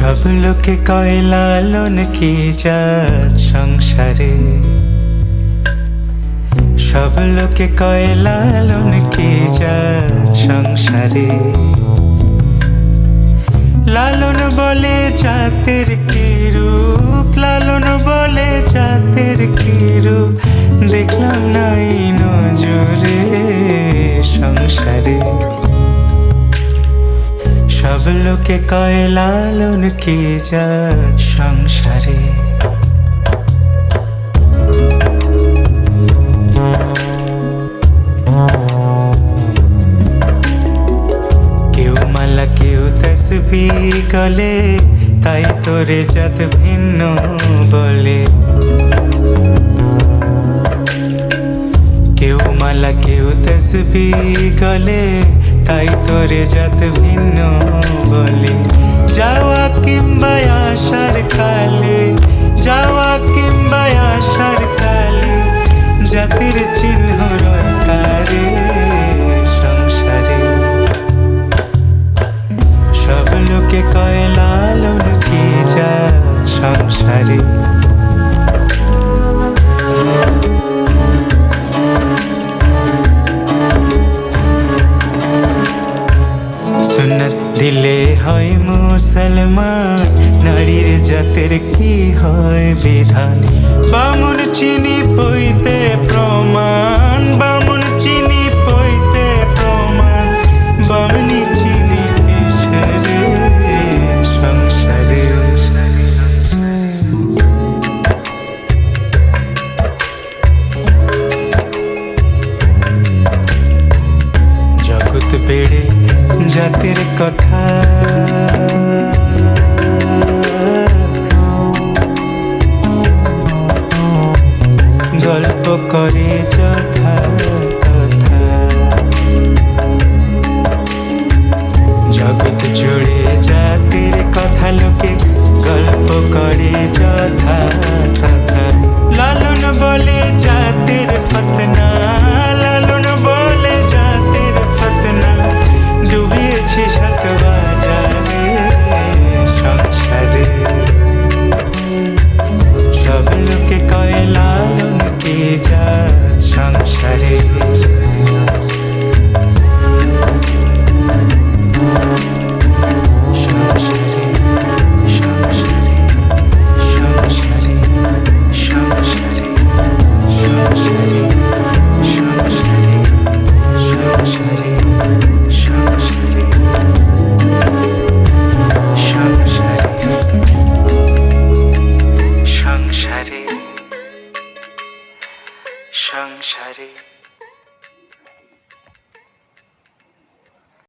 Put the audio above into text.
সব লোকে কয় লালন কি জাত সংসারে? সব লোকে কয় লালন কি জাত সংসারে? লালন বলে জাতের কি লোকে কয় লালন কি জাত সংসারে। কেউ মালা, কেউ তসবি গলে, তাই তোরে যত ভিন্ন বলে। মালা কেউ তসবি গলে, তাই তোরে যত ভিন্ন বলে। যাওয়া কিংবা আসার কালে, যাওয়া কিংবা আসার কালে, জাতির চিহ্ন রকারে সংসারে। সব লোকে কয়, লালন কি জাত সংসারে? দিলে হয় মুসলমান, নারীর জাতের কি হয় বিধান? বামুন চিনি পইতে প্রমাণ, বামুন চিনি পইতে প্রমাণ। বামনি চিনি কিসেরে সংসারে? জগৎ বেড়ে জাতির কথা। গল্প করে যথা কথা। জগৎ জুড়ে জাতির কথা লোকে গল্প করে যথা। 剩下的